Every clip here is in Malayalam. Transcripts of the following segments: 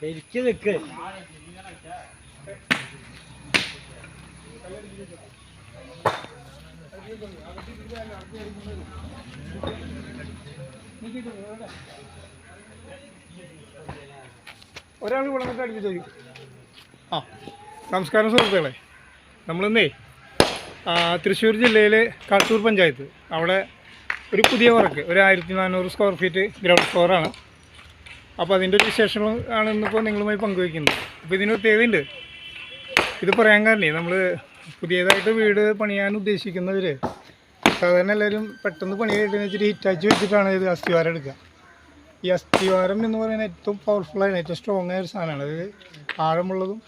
ശരിക്ക് നിക്ക്. ഒരാൾ ഇവിടെ നിന്നിട്ട് അടിച്ചു ചോദിക്കും. ആ നമസ്കാരം സുഹൃത്തുക്കളെ. നമ്മളിന്നേ തൃശ്ശൂർ ജില്ലയിലെ കാട്ടൂർ പഞ്ചായത്ത്. അവിടെ ഒരു പുതിയ വർക്ക് ഒരു ആയിരത്തി നാനൂറ് സ്ക്വയർ ഫീറ്റ് ഗ്രൗണ്ട് ഫ്ലോറാണ് അപ്പോൾ അതിന്റെ ഒരു വിശേഷങ്ങൾ ആണ് ഇന്നിപ്പോൾ നിങ്ങളുമായി പങ്കുവയ്ക്കുന്നത് അപ്പോൾ ഇതിന് പ്രത്യേകതയുണ്ട്. ഇത് പറയാൻ കാരണേ നമ്മൾ പുതിയതായിട്ട് വീട് പണിയാൻ ഉദ്ദേശിക്കുന്നവർ സാധാരണ എല്ലാവരും പെട്ടെന്ന് പണി കഴിഞ്ഞു വെച്ചിട്ട് ഹിറ്റാച്ച് വെച്ചിട്ടാണ് ഇത് അസ്ഥിവാരം എടുക്കുക. ഈ അസ്ഥിവാരം എന്ന് പറയുന്നത് ഏറ്റവും പവർഫുള്ളാണ് ഏറ്റവും സ്ട്രോങ് ആയ ഒരു സാധനമാണ്. അത് ആഴമുള്ളതും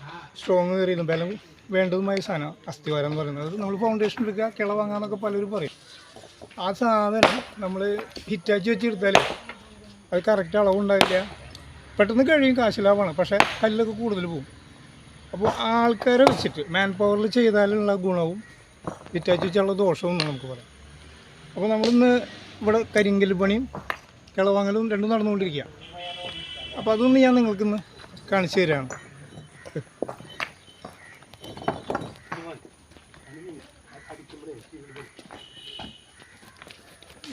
സ്ട്രോങ് കയറിയതും ബലം വേണ്ടതുമായ സാധനം അസ്ഥിവാരം എന്ന് പറയുന്നത്. അത് നമ്മൾ ഫൗണ്ടേഷൻ എടുക്കുക കിള വാങ്ങാന്നൊക്കെ പലരും പറയും. ആ സാധനം നമ്മൾ ഹിറ്റാച്ച് വെച്ചെടുത്താൽ അത് കറക്റ്റ് അളവുണ്ടാവില്ല. പെട്ടെന്ന് കഴിയും കാശ് ലാഭമാണ്. പക്ഷേ കല്ലൊക്കെ കൂടുതൽ പോകും. അപ്പോൾ ആൾക്കാരെ വെച്ചിട്ട് മാൻ പവറിൽ ചെയ്താലുള്ള ഗുണവും ഹിറ്റാച്ച് വെച്ചുള്ള ദോഷവും നമുക്ക് പറയാം. അപ്പോൾ നമ്മളിന്ന് ഇവിടെ കരിങ്കൽ പണിയും കിളവാങ്ങലും രണ്ടും നടന്നുകൊണ്ടിരിക്കുക അപ്പോൾ അതൊന്ന് ഞാൻ നിങ്ങൾക്കിന്ന് കാണിച്ചു തരാണ്.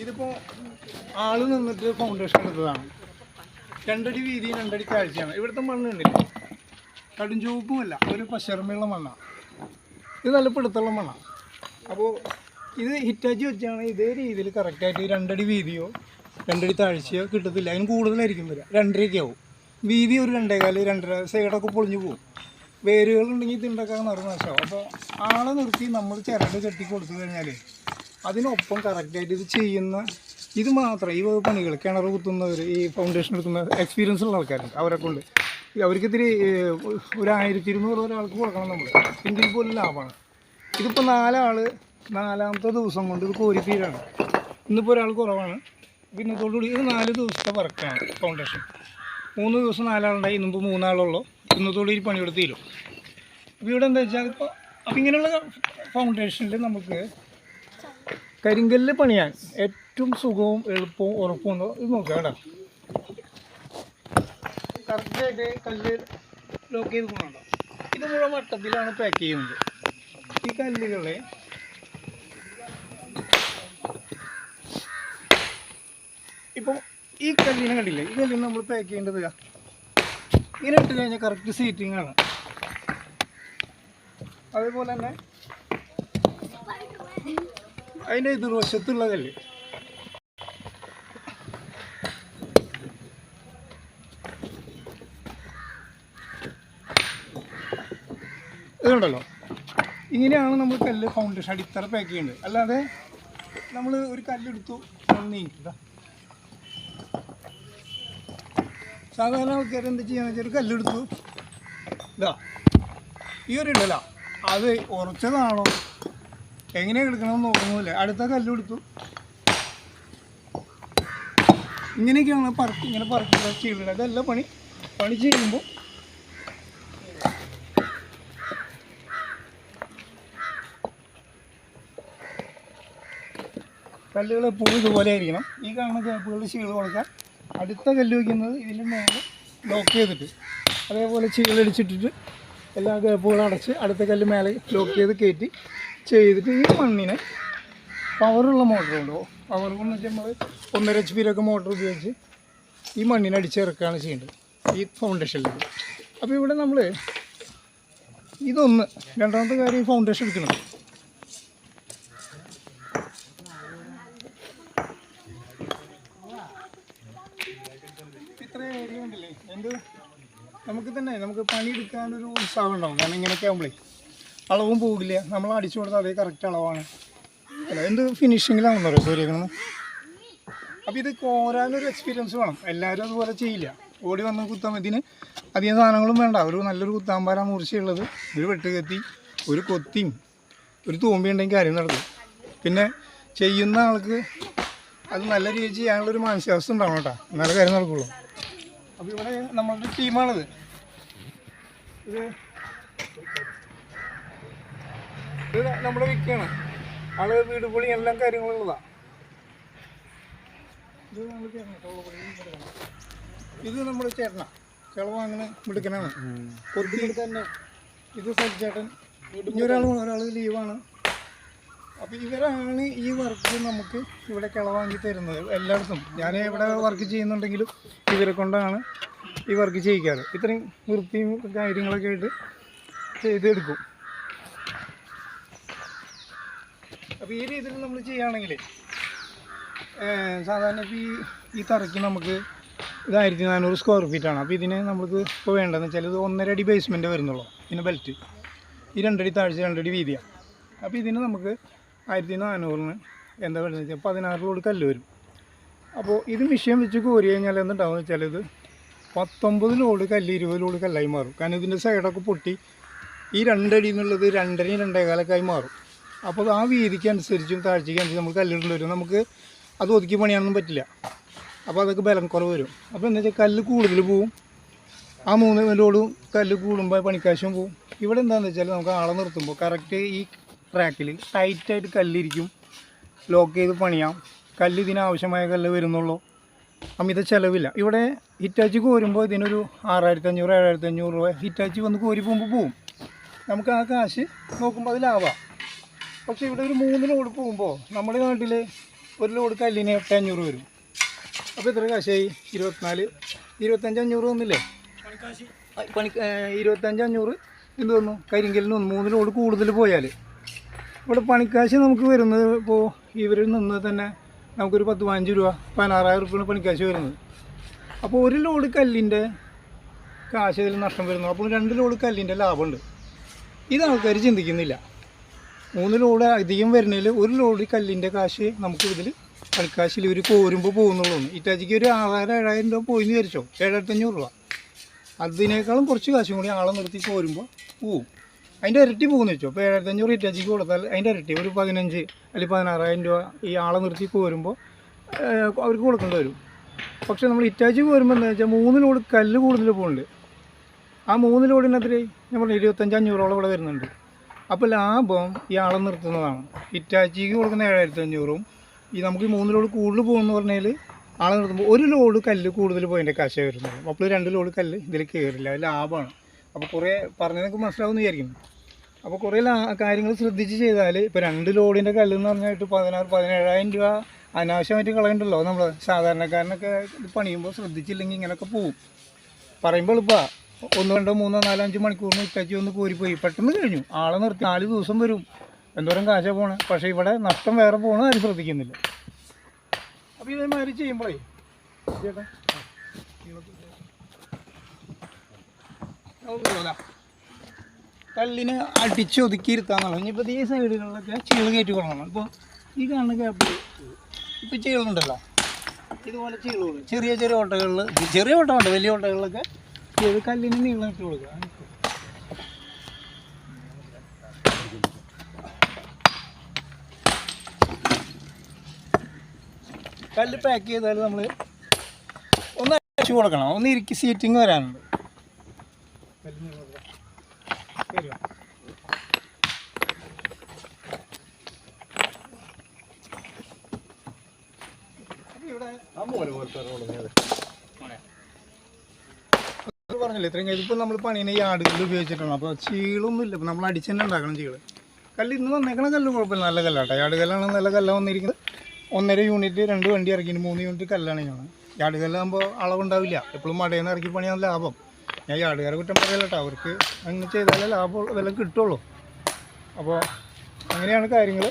ഇതിപ്പോൾ ആൾ നിന്നിട്ട് ഫൗണ്ടേഷൻ എടുത്തതാണ്. രണ്ടടി വീതി രണ്ടടി കാഴ്ചയാണ് ഇവിടുത്തെ മണ്ണ് ഉണ്ടല്ലോ കടും ചുവപ്പുമല്ല ഒരു പശർമയുള്ള മണ്ണാണ് ഇത് നല്ല പിടുത്തുള്ള മണ്ണാണ് അപ്പോൾ ഇത് ഹിറ്റാച്ച് വെച്ചാണ് ഇതേ രീതിയിൽ കറക്റ്റായിട്ട് രണ്ടടി വീതിയോ രണ്ടടി താഴ്ചയോ കിട്ടത്തില്ല. അതിന് കൂടുതലായിരിക്കും വരിക. രണ്ടരയൊക്കെ ആവും. വീതി ഒരു രണ്ടേകാൽ രണ്ടര സൈഡൊക്കെ പൊളിഞ്ഞു പോകും വേരുകളുണ്ടെങ്കിൽ തിണ്ടൊക്കെ നിറഞ്ഞ നിറനാശമാവും അപ്പോൾ ആളെ നിർത്തി നമ്മൾ ചിരട്ട് കെട്ടി കൊടുത്തു കഴിഞ്ഞാൽ അതിനൊപ്പം കറക്റ്റായിട്ട് ഇത് ചെയ്യുന്ന ഇത് മാത്രം ഈ പണികൾ കിണർ കുത്തുന്നവർ ഈ ഫൗണ്ടേഷൻ എടുക്കുന്ന എക്സ്പീരിയൻസ് ഉള്ള ആൾക്കാരുണ്ട്. അവരെ കൊണ്ട്. അവർക്കിത്തിരി ഒരു ആയിരത്തി ഇരുന്നൂറ് ഒരാൾക്ക് കൊടുക്കണം നമ്മൾ എങ്കിൽ പോലും ലാഭമാണ്. ഇതിപ്പോൾ നാലാൾ നാലാമത്തെ ദിവസം കൊണ്ട് ഇത് കോരിത്തീരാണ്. ഇന്നിപ്പോൾ ഒരാൾ കുറവാണ്. ഇന്നത്തോടുകൂടി ഇത് നാല് ദിവസത്തെ വർക്കാണ് ഫൗണ്ടേഷൻ മൂന്ന് ദിവസം നാലാളുണ്ടായി. ഇന്നിപ്പോൾ മൂന്നാളുള്ളൂ. ഇന്നത്തോടെ ഈ പണിയെടുത്ത് തീരും. അപ്പോൾ ഇവിടെ എന്താ വെച്ചാൽ ഇപ്പോൾ അപ്പോൾ ഇങ്ങനെയുള്ള ഫൗണ്ടേഷനിൽ നമുക്ക് കരിങ്കല്ല് പണിയാൻ ഏറ്റവും സുഖവും എളുപ്പവും ഉറപ്പും ഇത് നോക്കുക കേട്ടോ. കറക്റ്റായിട്ട് കല്ല് ലോക്ക് ചെയ്ത് കൊണ്ടുണ്ടോ ഇത് മുഴുവൻ വട്ടത്തിലാണ് പാക്ക് ചെയ്യുന്നത്. ഈ കല്ലുകളെ ഇപ്പം ഈ കല്ലിനെ കണ്ടില്ലേ? ഈ കല്ലിന് നമ്മൾ പാക്ക് ചെയ്യേണ്ടത്. ഇങ്ങനെ ഇട്ട് കഴിഞ്ഞാൽ കറക്റ്റ് സീറ്റിംഗ് ആണ്. അതേപോലെ തന്നെ അതിന്റെ ദുർവശത്തുള്ളതല്ലേ ഇതുണ്ടല്ലോ. ഇങ്ങനെയാണ് നമ്മൾ കല്ല് ഫൗണ്ടേഷൻ അടിത്തറ പാക്ക് ചെയ്യേണ്ടത് അല്ലാതെ നമ്മൾ ഒരു കല്ലെടുത്തു നീക്കുക സാധാരണ ആൾക്കാർ എന്താ ചെയ്യാന്ന് വെച്ചാൽ കല്ലെടുത്തു. ഇതാ. ഈ ഒരു ഇടല അത് ഉറച്ചതാണോ? എങ്ങനെ എടുക്കണമെന്ന് നോക്കുന്നില്ല അടുത്ത കല്ല് കൊടുത്തു. ഇങ്ങനെയൊക്കെയാണ് പറക്കി ഇങ്ങനെ പറക്കി ചെയ്യുന്നത് അതല്ല പണി. പണി ചെയ്യുമ്പോൾ കല്ലുകൾ എപ്പോഴും ഇതുപോലെ ആയിരിക്കണം. ഈ കാണുന്ന ഗ്യാപ്പുകളിൽ ചീൾ കൊടുക്കാൻ അടുത്ത കല്ല് വയ്ക്കുന്നത് ഇതിന്റെ മേലെ ലോക്ക് ചെയ്തിട്ട് അതേപോലെ ചീളടിച്ചിട്ടിട്ട് എല്ലാ ഗ്യാപ്പുകളും അടച്ച് അടുത്ത കല്ല് മേലെ ലോക്ക് ചെയ്ത് കയറ്റി ചെയ്തിട്ട് ഈ മണ്ണിനെ പവറുള്ള മോട്ടറുണ്ടോ പവർ എന്ന് നമ്മൾ ഒന്നര എച്ച് പിയിലൊക്കെ മോട്ടർ ഉപയോഗിച്ച് ഈ മണ്ണിനെ അടിച്ചിറക്കുകയാണ് ചെയ്യേണ്ടത്. ഈ ഫൗണ്ടേഷനിൽ അപ്പോൾ ഇവിടെ നമ്മൾ ഇതൊന്ന് രണ്ടാമത്തെ കാര്യം ഈ ഫൗണ്ടേഷൻ എടുക്കണം. ഇത്ര നമുക്ക് തന്നെ നമുക്ക് പണിയെടുക്കാനൊരു ഉത്സാഹം ഉണ്ടാവും. കാരണം ഇങ്ങനെയൊക്കെ ആകുമ്പോഴേ അളവും പോകില്ല. നമ്മൾ അടിച്ചു കൊടുത്താൽ അതേ കറക്റ്റ് അളവാണ്. എന്ത് ഫിനിഷിങ്ങിലാണെന്ന് പറയുമോ സൂര്യകിരണം അപ്പോൾ ഇത് കോരാനൊരു എക്സ്പീരിയൻസ് വേണം. എല്ലാവരും അതുപോലെ ചെയ്യില്ല. ഓടി വന്ന് കുത്താൻ പറ്റിന് അധികം സാധനങ്ങളും വേണ്ട. ഒരു നല്ലൊരു കുത്താമ്പാല മൂർച്ചയുള്ളത്. ഒരു വെട്ടുകത്തി ഒരു കൊത്തിയും ഒരു തൂമ്പി ഉണ്ടെങ്കിൽ കാര്യം നടക്കും. പിന്നെ ചെയ്യുന്ന ആൾക്ക് അത് നല്ല രീതിയിൽ ചെയ്യാനുള്ളൊരു മാനസികാവസ്ഥ ഉണ്ടാവണം കേട്ടോ. എന്നാലേ കാര്യം നടക്കുള്ളൂ. അപ്പോൾ ഇവിടെ നമ്മളുടെ ടീമാണിത്. ഇത് ഇത് നമ്മുടെ വിൽക്കുകയാണ് ആൾ വീട് പൊളി എല്ലാം കാര്യങ്ങളുള്ളതാ. ഇത് നമ്മൾ ചേട്ടനാ, ഇത് നമ്മുടെ ചേട്ടനാ ചെളവ് അങ്ങനെ മിടുക്കനാണ്. കൊടുത്തി തന്നെ ഇത് സജ്ജേട്ടൻ. ഇനി ഒരാൾ ഒരാൾ ലീവാണ്. അപ്പോൾ ഇവരാണ് ഈ വർക്ക് നമുക്ക് ഇവിടെ കിളവാങ്ങി തരുന്നത് എല്ലായിടത്തും. ഞാൻ ഇവിടെ വർക്ക് ചെയ്യുന്നുണ്ടെങ്കിലും ഇവരെ കൊണ്ടാണ് ഈ വർക്ക് ചെയ്യിക്കാറ്. ഇത്രയും വൃത്തിയും കാര്യങ്ങളൊക്കെ ആയിട്ട് ചെയ്തെടുക്കും. അപ്പോൾ ഈ രീതിയിൽ നമ്മൾ ചെയ്യുകയാണെങ്കിൽ സാധാരണ ഇപ്പോൾ ഈ ഈ തറയ്ക്ക് നമുക്ക് ഇത് ആയിരത്തി നാനൂറ് സ്ക്വയർ ഫീറ്റാണ് അപ്പോൾ ഇതിന് നമുക്ക് ഇപ്പോൾ വേണ്ടതെന്ന് വെച്ചാൽ ഇത് ഒന്നര അടി ബേസ്മെന്റ് വരുന്നുള്ളൂ പിന്നെ ബെൽറ്റ് ഈ രണ്ടടി താഴ്ച രണ്ടടി വീതിയാണ് അപ്പോൾ ഇതിന് നമുക്ക് ആയിരത്തി നാനൂറിന് എന്താ വേണ്ടതെന്ന് വെച്ചാൽ പതിനാറ് ലോഡ് കല്ല് വരും. അപ്പോൾ ഇത് മിഷ്യൻ വെച്ച് കോരി കഴിഞ്ഞാൽ എന്തുണ്ടാവും വെച്ചാൽ ഇത് പത്തൊമ്പത് ലോഡ് കല്ല് ഇരുപത് ലോഡ് കല്ലായി മാറും. കാരണം ഇതിന്റെ സൈഡൊക്കെ പൊട്ടി ഈ രണ്ടടി എന്നുള്ളത് രണ്ടരയും രണ്ടേകാലൊക്കെ ആയി മാറും. അപ്പോൾ ആ വീതിക്ക് അനുസരിച്ചും താഴ്ചയ്ക്ക് അനുസരിച്ച് നമുക്ക് കല്ലിടേണ്ടി വരും. നമുക്ക് അത് ഒതുക്കി പണിയാനൊന്നും പറ്റില്ല. അപ്പോൾ അതൊക്കെ ബലം കുറവ് വരും. അപ്പോൾ എന്താ വെച്ചാൽ കല്ല് കൂടുതൽ പോവും. ആ മൂന്ന് ലോഡും കല്ല് കൂടുമ്പോൾ പണിക്കാശും പോവും. ഇവിടെ എന്താണെന്ന് വെച്ചാൽ നമുക്ക് ആളെ നിർത്തുമ്പോൾ കറക്റ്റ് ഈ ട്രാക്കിൽ ടൈറ്റായിട്ട് കല്ലിരിക്കും. ലോക്ക് ചെയ്ത് പണിയാം. കല്ല് ഇതിനാവശ്യമായ കല്ല് വരുന്നുള്ളൂ. അമിത ചിലവില്ല. ഇവിടെ ഹിറ്റാച്ചി കോരുമ്പോൾ ഇതിനൊരു ആറായിരത്തി അഞ്ഞൂറ് ഏഴായിരത്തി അഞ്ഞൂറ് രൂപ ഹിറ്റാച്ചി വന്ന് കോരി പോകുമ്പോൾ പോവും. നമുക്ക് ആ കാശ് നോക്കുമ്പോൾ അത് ലാഭമാണ് പക്ഷേ ഇവിടെ ഒരു മൂന്ന് ലോഡ് പോകുമ്പോൾ നമ്മുടെ നാട്ടിൽ ഒരു ലോഡ് കല്ലിന് എട്ട് അഞ്ഞൂറ് വരും. അപ്പോൾ എത്ര കാശായി? ഇരുപത്തിനാല് ഇരുപത്തഞ്ച് അഞ്ഞൂറ് വന്നില്ലേ? പണി ഏഹ്, ഇരുപത്തഞ്ച് അഞ്ഞൂറ് എന്ത് വന്നു? കരിങ്കലിന് വന്നു. മൂന്ന് ലോഡ് കൂടുതൽ പോയാൽ ഇവിടെ പണിക്കാശ് നമുക്ക് വരുന്നത് ഇപ്പോൾ ഇവരിൽ നിന്ന് തന്നെ നമുക്കൊരു പത്ത് പതിനഞ്ച് രൂപ പതിനാറായിരം റുപ്യാണ് പണിക്കാശ് വരുന്നത്. അപ്പോൾ ഒരു ലോഡ് കല്ലിന്റെ കാശ് ഇതിൽ നഷ്ടം വരുന്നു. അപ്പോൾ രണ്ട് ലോഡ് കല്ലിന്റെ ലാഭമുണ്ട്. ഇത് ആൾക്കാർ ചിന്തിക്കുന്നില്ല. മൂന്ന് ലോഡ് അധികം വരുന്നതിൽ ഒരു ലോഡ് കല്ലിന്റെ കാശ് നമുക്ക് ഇതിൽ കളിക്കാശിൽ ഇവർ കോരുമ്പോൾ പോകുന്നുള്ളൂ. ഇറ്റാച്ചിക്ക് ഒരു ആറായിരം ഏഴായിരം രൂപ പോയി എന്ന് വിചാരിച്ചോ? ഏഴായിരത്തഞ്ഞൂറ് രൂപ. അതിനേക്കാളും കുറച്ച് കാശും കൂടി ആളെ നിർത്തി കോരുമ്പോൾ പോവും. അതിന്റെ ഇരട്ടി പോകുന്നു വെച്ചോ? അപ്പോൾ ഏഴായിരത്തഞ്ഞൂറ് ഇറ്റാച്ചിക്ക് കൊടുത്താൽ അതിന്റെ ഇരട്ടി. ഒരു പതിനഞ്ച് അല്ലെങ്കിൽ പതിനാറായിരം രൂപ ഈ ആളെ നിർത്തി കോരുമ്പോൾ അവർക്ക് കൊടുക്കേണ്ടി വരും. പക്ഷേ നമ്മൾ ഇറ്റാച്ചി കോരുമ്പോൾ എന്താ വെച്ചാൽ മൂന്ന് ലോഡ് കല്ല് കൂടുതൽ പോകുന്നുണ്ട് ആ മൂന്ന് ലോഡിനെതിരെ ഞാൻ പറഞ്ഞു ഇരുപത്തഞ്ച് അഞ്ഞൂറോളം ഇവിടെ വരുന്നുണ്ട്. അപ്പോൾ ലാഭം ഈ ആളെ നിർത്തുന്നതാണ്. ഇറ്റാച്ചിക്ക് കൊടുക്കുന്ന ഏഴായിരത്തി അഞ്ഞൂറും ഈ നമുക്ക് ഈ മൂന്ന് ലോഡ് കൂടുതൽ പോകുമെന്ന് പറഞ്ഞാൽ ആളെ നിർത്തുമ്പോൾ ഒരു ലോഡ് കല്ല് കൂടുതൽ പോയതിന്റെ കാശേ വരുന്നത്. അപ്പോൾ രണ്ട് ലോഡ് കല്ല് ഇതിൽ കയറില്ല അത് ലാഭമാണ് അപ്പോൾ കുറേ പറഞ്ഞതൊക്കെ നിങ്ങൾക്ക് മനസ്സിലാവുമെന്ന് വിചാരിക്കുന്നു. അപ്പോൾ കുറേ കാര്യങ്ങൾ ശ്രദ്ധിച്ച് ചെയ്താൽ ഇപ്പോൾ രണ്ട് ലോഡിന്റെ കല്ല് എന്ന് പറഞ്ഞിട്ട് പതിനാറ് പതിനേഴായിരം രൂപ അനാവശ്യമായിട്ട് കളയണ്ടല്ലോ നമ്മൾ സാധാരണക്കാരനൊക്കെ പണിയുമ്പോൾ ശ്രദ്ധിച്ചില്ലെങ്കിൽ ഇങ്ങനെയൊക്കെ പോവും. പറയുമ്പോൾ എളുപ്പമാണ് ഒന്ന് രണ്ടോ മൂന്നോ നാലോ അഞ്ച് മണിക്കൂറിന് ഇറ്റാച്ചി ഒന്ന് കോരിപ്പോയി. പെട്ടെന്ന് കഴിഞ്ഞു. ആളെ നിർത്തി. നാല് ദിവസം വരും. എന്തോരം കാശാ പോണേ? പക്ഷേ ഇവിടെ നഷ്ടം വേറെ പോകണ ആരും ശ്രദ്ധിക്കുന്നില്ല. അപ്പോൾ ഇതേമാതിരി ചെയ്യുമ്പോഴേ ചേട്ടാ. കല്ലിന് അടിച്ച് ഒതുക്കി ഇരുത്താന്നുള്ളത് ഇനിയിപ്പോൾ ഈ സൈഡുകളിലൊക്കെ ചീൾ കയറ്റി കൊടുക്കണം. ഇപ്പോൾ ഈ കാണുന്ന ഗ്യാപ്പിൽ ഇപ്പോൾ ചീളുണ്ടല്ലോ. ഇതുപോലെ ചീളുകൾ. ചെറിയ ചെറിയ ഓട്ടകളിൽ ചെറിയ ഓട്ടമുണ്ട് വലിയ ഓട്ടകളിലൊക്കെ ചെയ്ത് കല്ലിന് നീളം ഇട്ട് കൊടുക്കുക കല്ല് പാക്ക് ചെയ്താൽ നമ്മൾ ഒന്ന് അടിച്ചു കൊടുക്കണം ഒന്ന് ഇരിക്കി സീറ്റിങ് വരാനുണ്ട് ഇവിടെ കൊടുക്കാം. ശരിയോ? പോലത്തെ പറഞ്ഞില്ലേ? ഇത്രയും കഴിഞ്ഞ് നമ്മൾ പണീനെ ഈ ആടുകളിൽ ഉപയോഗിച്ചിട്ടാണ്. അപ്പോൾ ചീളൊന്നും ഇല്ല നമ്മൾ അടിച്ച് തന്നെ ഉണ്ടാക്കണം ചീൾ. കല്ല് ഇന്ന് വന്നേക്കണ കല്ല് കുഴപ്പമില്ല. നല്ല കല്ലാട്ടോ. ആടുകല്ലാണ് നല്ല കല്ല വന്നിരിക്കുന്നത്. ഒന്നര യൂണിറ്റ് രണ്ട് വണ്ടി ഇറക്കിയിട്ട് മൂന്ന് യൂണിറ്റ് കല്ലാണ് ഞാൻ ആടുകല്ലാകുമ്പോൾ അളവുണ്ടാവില്ല. എപ്പോഴും മടയിൽ നിന്ന് ഇറക്കി പണിയാണ് ലാഭം. ഞാൻ ഈ ആടുകാരെ കുറ്റം പറയല്ല കേട്ടോ അവർക്ക് അങ്ങനെ ചെയ്താലേ ലാഭം വില കിട്ടുള്ളൂ. അപ്പോൾ അങ്ങനെയാണ് കാര്യങ്ങൾ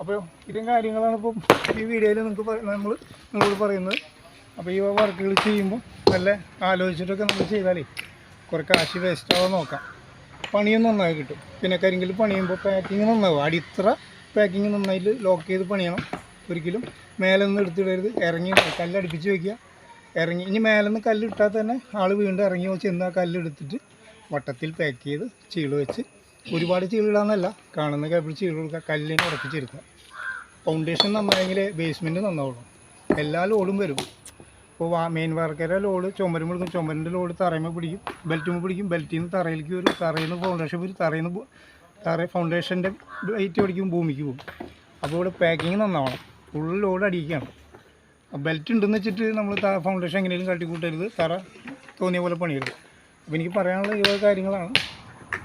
അപ്പോൾ ഇത്തരം കാര്യങ്ങളാണ് ഇപ്പം ഈ വീഡിയോയിൽ നിങ്ങൾക്ക് നമ്മൾ നിങ്ങളോട് പറയുന്നത്. അപ്പോൾ ഈ വർക്കുകൾ ചെയ്യുമ്പോൾ നല്ല ആലോചിച്ചിട്ടൊക്കെ നമ്മൾ ചെയ്താലേ കുറേ കാശ് വേസ്റ്റ് ആവാൻ നോക്കാം. പണിയും നന്നായി കിട്ടും. പിന്നെ കരിങ്കിൽ പണിയുമ്പോൾ പാക്കിങ് നന്നാവും. അടിത്ര പാക്കിങ് നന്നായിട്ട് ലോക്ക് ചെയ്ത് പണിയണം. ഒരിക്കലും മേലെ നിന്ന് എടുത്തിടരുത്. ഇറങ്ങി കല്ലടിപ്പിച്ച് വയ്ക്കുക ഇറങ്ങി ഇനി മേലെ നിന്ന് കല്ലിട്ടാൽ തന്നെ ആൾ വീണ്ടും ഇറങ്ങി ചെന്ന് ആ കല്ലെടുത്തിട്ട് വട്ടത്തിൽ പാക്ക് ചെയ്ത് ചീൾ വെച്ച് ഒരുപാട് ചീളിടാന്നല്ല കാണുന്ന കേബിൾ ചീൾ കൊടുക്കുക കല്ലിനെ ഉറപ്പിച്ചെടുക്കുക ഫൗണ്ടേഷൻ നന്നായെങ്കിലേ ബേസ്മെന്റ് നന്നാവുള്ളൂ. എല്ലാ ലോഡും വരും. ഇപ്പോൾ മെയിൻ വർക്കറെ ലോഡ് ചുമരും പിടിക്കും ചുമരിന്റെ ലോഡ് തറയുമ്പോൾ പിടിക്കും. ബെൽറ്റുമ്പോൾ പിടിക്കും. ബെൽറ്റിൽ നിന്ന് തറയിലേക്ക് വരും. തറയിൽ നിന്ന് ഫൗണ്ടേഷൻ വരും. തറയിൽ നിന്ന് തറ ഫൗണ്ടേഷന്റെ വെയിറ്റ് പിടിക്കും. ഭൂമിക്ക് പോകും. അപ്പോൾ ഇവിടെ പാക്കിങ് നന്നാവണം. ഫുൾ ലോഡ് അടിക്കുകയാണ് ബെൽറ്റ് ഉണ്ടെന്ന് വെച്ചിട്ട് നമ്മൾ ഫൗണ്ടേഷൻ എങ്ങനെയും കട്ടിക്കൂട്ടരുത് തറ തോന്നിയ പോലെ പണിയരുത്. അപ്പോൾ എനിക്ക് പറയാനുള്ള ഈ കാര്യങ്ങളാണ്.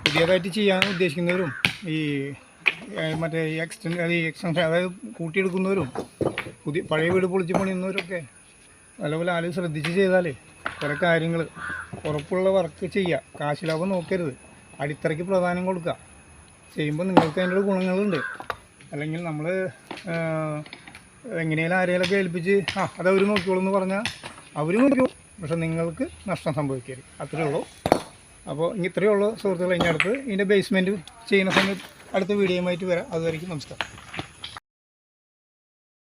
പുതിയതായിട്ട് ചെയ്യാൻ ഉദ്ദേശിക്കുന്നവരും ഈ മറ്റേ എക്സ്റ്റൻ ഈ എക്സ്റ്റൻഷൻ അതായത് കൂട്ടിയെടുക്കുന്നവരും പുതിയ പഴയ വീട് പൊളിച്ച് പണിയുന്നവരൊക്കെ നല്ലപോലെ ആരും ശ്രദ്ധിച്ച് ചെയ്താലേ കുറെ കാര്യങ്ങൾ ഉറപ്പുള്ള വർക്ക് ചെയ്യുക കാശ് ലാഭം നോക്കരുത്. അടിത്തറയ്ക്ക് പ്രധാനം കൊടുക്കുക ചെയ്യുമ്പോൾ നിങ്ങൾക്ക് അതിന്റെ ഗുണങ്ങളുണ്ട്. അല്ലെങ്കിൽ നമ്മൾ എങ്ങനെയാലും ആരെയൊക്കെ ഏൽപ്പിച്ച് ആ അത് അവർ നോക്കിയോളൂ എന്ന് പറഞ്ഞാൽ അവർ നോക്കിയോ പക്ഷെ നിങ്ങൾക്ക് നഷ്ടം സംഭവിക്കരുത്. അത്രയേ ഉള്ളൂ. അപ്പോൾ ഇനി ഇത്രയേ ഉള്ളൂ സുഹൃത്തുക്കളെ. ഇനി അടുത്ത് ഇതിന്റെ ബേസ്മെന്റ് ചെയ്യുന്ന സമയത്ത് അടുത്ത വീഡിയോയുമായിട്ട് വരാം. അതുവരെയ്ക്കും നമസ്കാരം.